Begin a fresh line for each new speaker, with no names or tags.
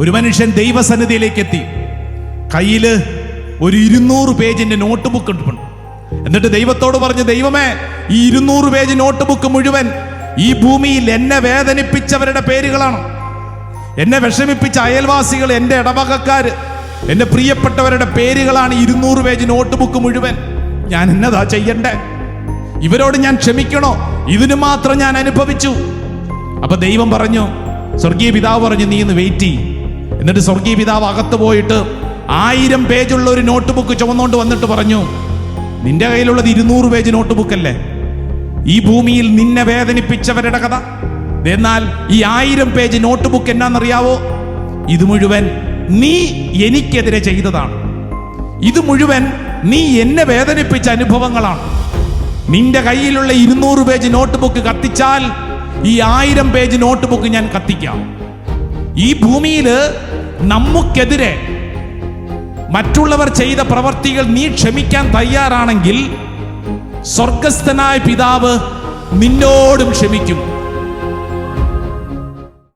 ഒരു മനുഷ്യൻ ദൈവസന്നിധിയിലേക്ക് എത്തി. കയ്യിൽ ഒരു ഇരുന്നൂറ് പേജിന്റെ നോട്ട് ബുക്ക് ഉണ്ട് എന്നിട്ട് ദൈവത്തോട് പറഞ്ഞു ദൈവമേ ഈ ഇരുന്നൂറ് പേജ് നോട്ട് ബുക്ക് മുഴുവൻ ഈ ഭൂമിയിൽ എന്നെ വേദനിപ്പിച്ചവരുടെ പേരുകളാണ്. എന്നെ വിഷമിപ്പിച്ച അയൽവാസികൾ എന്റെ ഇടവകക്കാർ എന്റെ പ്രിയപ്പെട്ടവരുടെ പേരുകളാണ് ഇരുന്നൂറ് പേജ് നോട്ട് ബുക്ക് മുഴുവൻ. ഞാൻ എന്നതാ ചെയ്യണ്ടേ? ഇവരോട് ഞാൻ ക്ഷമിക്കണോ? ഇതിനു മാത്രം ഞാൻ അനുഭവിച്ചു. അപ്പൊ ദൈവം പറഞ്ഞു സ്വർഗീയ പിതാവ് പറഞ്ഞു നീ ഇന്ന് വെയിറ്റ് ചെയ് എന്നിട്ട് സ്വർഗീയ പിതാവ് അകത്ത് പോയിട്ട് ആയിരം പേജുള്ള ഒരു നോട്ട് ബുക്ക് ചുമന്നുകൊണ്ട് വന്നിട്ട് പറഞ്ഞു നിന്റെ കയ്യിലുള്ളത് ഇരുന്നൂറ് പേജ് നോട്ട് ബുക്ക് അല്ലേ? ഈ ഭൂമിയിൽ നിന്നെ വേദനിപ്പിച്ചവരുടെ കഥ. എന്നാൽ ഈ ആയിരം പേജ് നോട്ട് ബുക്ക് എന്നാണെന്നറിയാവോ ഇത് മുഴുവൻ നീ എനിക്കെതിരെ ചെയ്തതാണ്. ഇത് മുഴുവൻ നീ എന്നെ വേദനിപ്പിച്ച അനുഭവങ്ങളാണ്. നിന്റെ കയ്യിലുള്ള ഇരുന്നൂറ് പേജ് നോട്ട് ബുക്ക് കത്തിച്ചാൽ ഈ ആയിരം പേജ് നോട്ട് ബുക്ക് ഞാൻ കത്തിക്കാം. ഈ ഭൂമിയിൽ നമുക്കെതിരെ മറ്റുള്ളവർ ചെയ്ത പ്രവർത്തികൾ നീ ക്ഷമിക്കാൻ തയ്യാറാണെങ്കിൽ സ്വർഗസ്ഥനായ പിതാവ് നിന്നോടും ക്ഷമിക്കും.